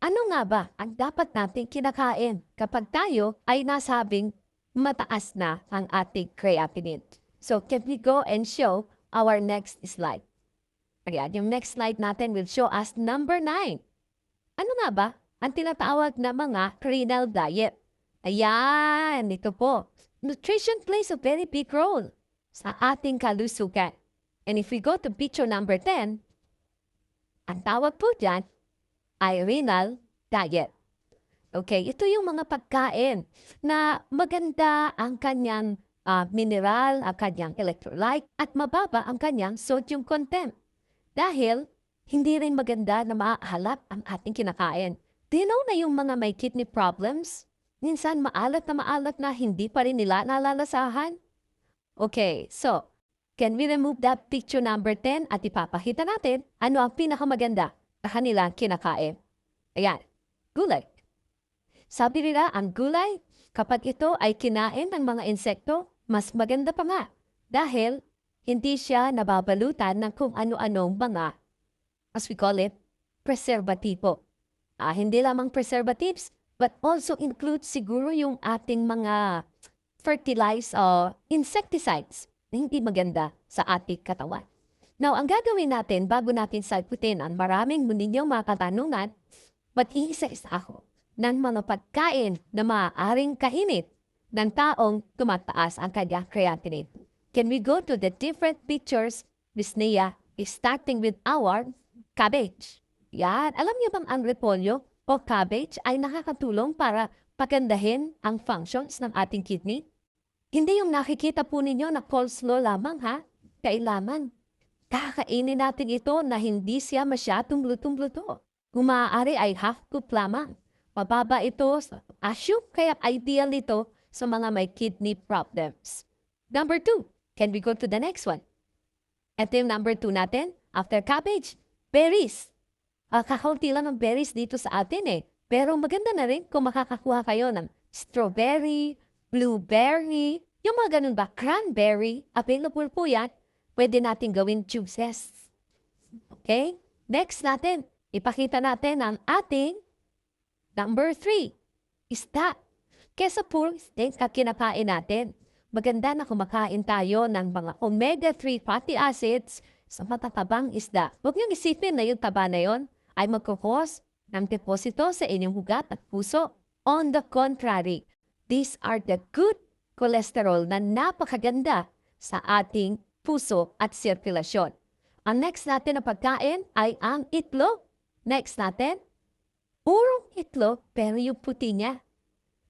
Ano nga ba ang dapat nating kinakain kapag tayo ay nasabing mataas na ang ating creatinine? So, can we go and show our next slide? Ayan, yung next slide natin will show us number 9. Ano nga ba ang tinatawag na mga renal diet? Ayan, ito po. Nutrition plays a very big role sa ating kalusugan. And if we go to picture number 10, ang tawag po dyan ay renal diet. Okay, ito yung mga pagkain na maganda ang kanyang ah, mineral, ang kanyang electrolyte, at mababa ang kanyang sodium content. Dahil hindi rin maganda na maahalap ang ating kinakain. Know na yung mga may kidney problems, minsan maalat na maalat na hindi pa rin nila nalalasahan? Okay, so, can we remove that picture number 10 at ipapakita natin ano ang pinakamaganda sa kanilang kinakain? Ayan, gulay. Sabi nila, ang gulay, kapag ito ay kinain ng mga insekto, mas maganda pa nga. Dahil hindi siya nababalutan ng kung ano-anong mga, as we call it, preservatibo. Ah, hindi lamang preservatives, but also include siguro yung ating mga fertilize o insecticides na hindi maganda sa ating katawan. Now, ang gagawin natin bago natin sagutin ang maraming ninyong mga katanungan, mag-iisa-isa ako ng mga pagkain na maaaring kainit ng taong tumataas ang kanyang creatinine. Can we go to the different pictures? Miss Nia starting with our cabbage. Yan. Alam niyo bang ang repolyo o cabbage ay nakakatulong para pagandahin ang functions ng ating kidney? Hindi yung nakikita po ninyo na coleslaw lamang ha. Kailangan. Kakainin natin ito na hindi siya masyadong lutong-luto. Kung maaari ay half cook lamang. Mababa ito asyum, kaya ideal ito sa mga may kidney problems. Number two, can we go to the next one? Ito yung number two natin. After cabbage, berries. Uh, kakaunti lang ang berries dito sa atin eh. Pero maganda na rin kung makakakuha kayo ng strawberry, blueberry, yung mga ganun ba, cranberry, available po yan. Pwede natin gawin juices. Okay? Next natin, ipakita natin ang ating number three. Isda. Kesa puro steak ka kinakain natin. Maganda na kumakain tayo ng mga omega-3 fatty acids sa matatabang isda. Huwag niyong isipin na yung taba na yon ay magkukos ng deposito sa inyong ugat at puso. On the contrary, these are the good cholesterol na napakaganda sa ating puso at sirkulasyon. Ang next natin na pagkain ay ang itlog. Next natin, urong itlog pero yung puti niya.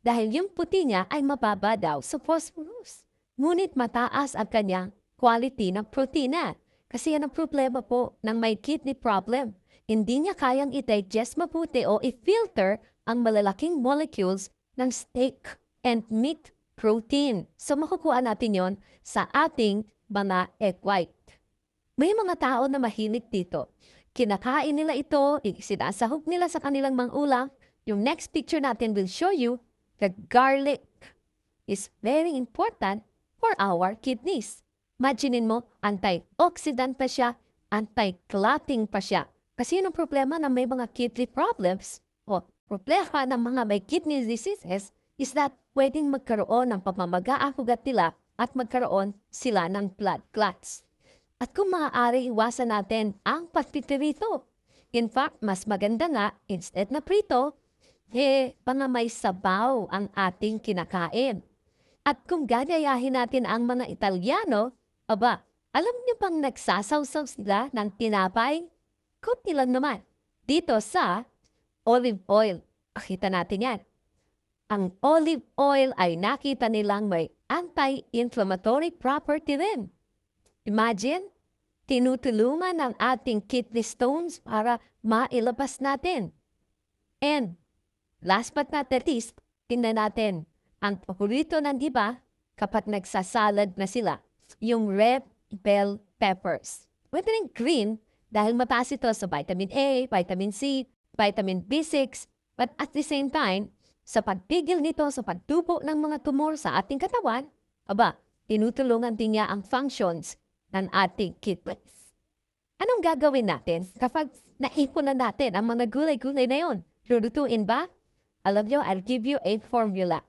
Dahil yung puti niya ay mababa daw sa phosphorus. Ngunit mataas ang kanyang quality ng protina. Kasi yan ang problema po ng may kidney problem. Hindi niya kayang i-digest mabuti o i-filter ang malalaking molecules ng steak and meat protein. So makukuha natin yon sa ating mga egg white. May mga tao na mahilig dito. Kinakain nila ito, sinasahog nila sa kanilang mga ulam. Yung next picture natin will show you the garlic is very important for our kidneys. Imaginin mo, antioxidant pa siya, anti-clotting pa siya. Kasi yun ang problema ng may mga kidney problems o problema ng mga may kidney diseases is that pwedeng magkaroon ng pamamaga ang ugat nila at magkaroon sila ng blood clots. At kung maaari, iwasan natin ang pagpipirito. In fact, mas maganda nga, instead na prito, eh, mga may sabaw ang ating kinakain. At kung gagayahin natin ang mga Italiano, aba, alam niyo bang nagsasawsaw sila ng tinapay? Kunti lang naman. Dito sa olive oil. Akita natin yan. Ang olive oil ay nakita nilang may anti-inflammatory property rin. Imagine, tinutulungan ang ating kidney stones para mailabas natin. And last but not the least, tingnan natin ang paborito ng iba kapag nagsasalad na sila, yung red bell peppers. Pwede rin green dahil mataas ito sa vitamin A, vitamin C, vitamin B6, but at the same time, sa pagpigil nito sa pagtubo ng mga tumor sa ating katawan, aba, tinutulungan din niya ang functions ng ating kidneys. Anong gagawin natin kapag naipon na natin ang mga gulay-gulay na yon? Lulutuin ba? Alam nyo, I'll give you a formula.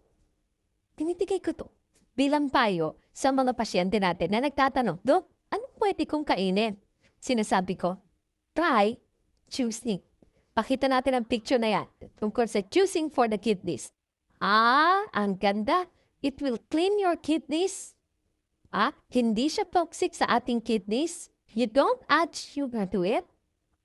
Tinitigay ko to bilang payo sa mga pasyente natin na nagtatanong, Dok, ano pwede kong kainin? Sinasabi ko, try choosing. Pakita natin ang picture na yan tungkol sa choosing for the kidneys. Ah, ang ganda. It will clean your kidneys. Ah, hindi siya toxic sa ating kidneys. You don't add sugar to it.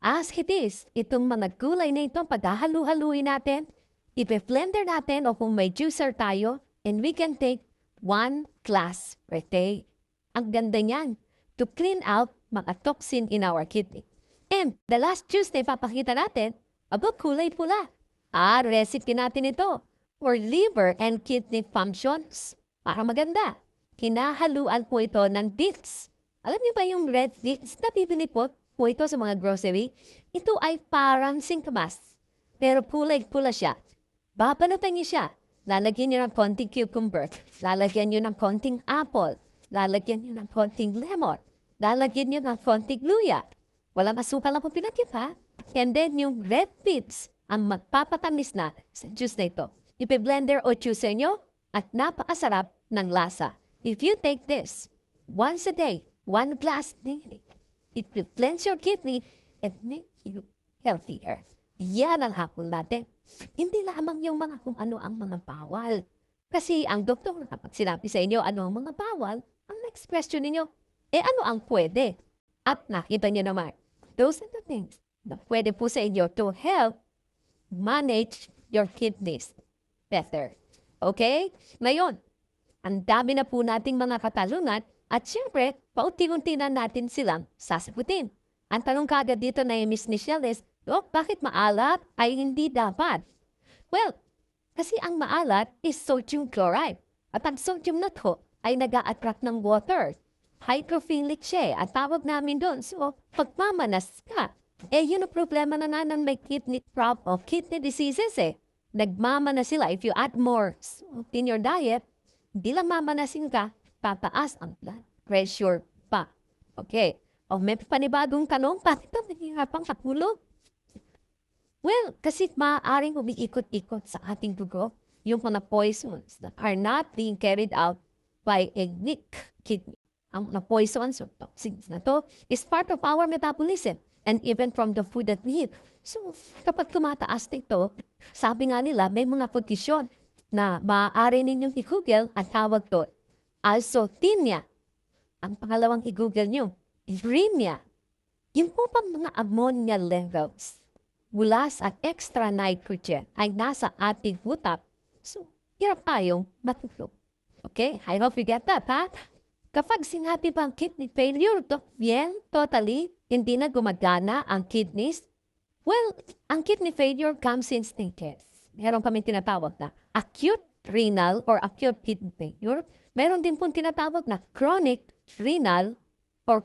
As it is, itong mga gulay na ito, paghahalu-haluin natin, ipe-blender natin o kung may juicer tayo, and we can take one glass per day. Ang ganda niyan to clean out mga toxin in our kidney. And the last juice na ipapakita natin, aba kulay pula. Ah, recipe natin ito for liver and kidney functions. Para maganda. Kinahaluan po ito ng beets. Alam niyo ba yung red beets na bibili po, po ito sa mga grocery? Ito ay parang singkamas. Pero kulay-pula siya. Babalutan niyo siya. Lalagyan niyo ng konting cucumber. Lalagyan niyo ng konting apple. Lalagyan niyo ng konting lemon. Lalagyan niyo ng konting luya. Wala masukal ang pinatip ha. And then yung red beets ang magpapatamis na sa juice na ito. Ipe-blender o juice nyo at napakasarap ng lasa. If you take this once a day, one glass daily, it will cleanse your kidney and make you healthier. Yan ang hapon natin. Hindi lamang yung mga kung ano ang mga bawal. Kasi ang doktor, kapag sinabi sa inyo ano ang mga bawal, ang next question ninyo, eh ano ang pwede? At nakita niyo naman, those are the things na pwede po sa inyo to help manage your kidneys better. Okay? Ngayon, ang dami na po nating mga katalungan at syempre, paunti-unti na natin silang sasagutin. Ang tanong kagad dito na yung Miss Michelle is, Dok, bakit maalat ay hindi dapat? Well, kasi ang maalat is sodium chloride. At ang sodium na to ay nag attract ng water. Hydrophilic siya eh, at tawag namin doon. So, pagmamanas ka. Eh, yun ang problema na ng may kidney problem, kidney diseases eh. Nagmamana sila. If you add more in your diet, hindi lang mamanasin ka, tataas ang blood pressure pa. Okay. O may panibagong tanong, bakit ito nahihirapang katulog? Well, kasi maaaring umiikot-ikot sa ating dugo yung mga poisons that are not being carried out by a kidney. Ang mga poisons or toxins na to is part of our metabolism and even from the food that we eat. So, kapag tumataas nito, sabi nga nila, may mga kondisyon na maaari ninyong i-google at tawag to alsothenia. Ang pangalawang i-google nyo, uremia. Yung po bang mga ammonia levels mula sa extra nitrogen ay nasa ating utak. So, hirap tayong matulog. Okay? I hope you get that, ha? Kapag sinabi bang kidney failure, to, bien, totally, hindi na gumagana ang kidneys, well, ang kidney failure comes in stages. Meron kami tinatawag na acute renal or acute kidney failure. Meron din pong tinatawag na chronic renal or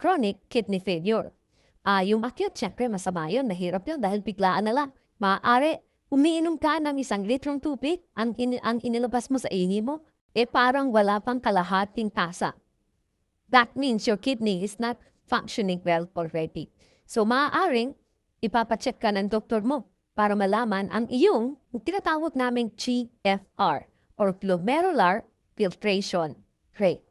chronic kidney failure. Ah, yung acute, syempre masama yun, mahirap yun dahil biglaan na lang. Maaari, umiinom ka ng isang litrong tubig, ang, in, ang inilabas mo sa ihi mo, eh parang wala pang kalahating tasa. That means your kidney is not functioning well already. So maaaring, ipapacheck ka ng doktor mo para malaman ang iyong tinatawag naming GFR or glomerular filtration rate.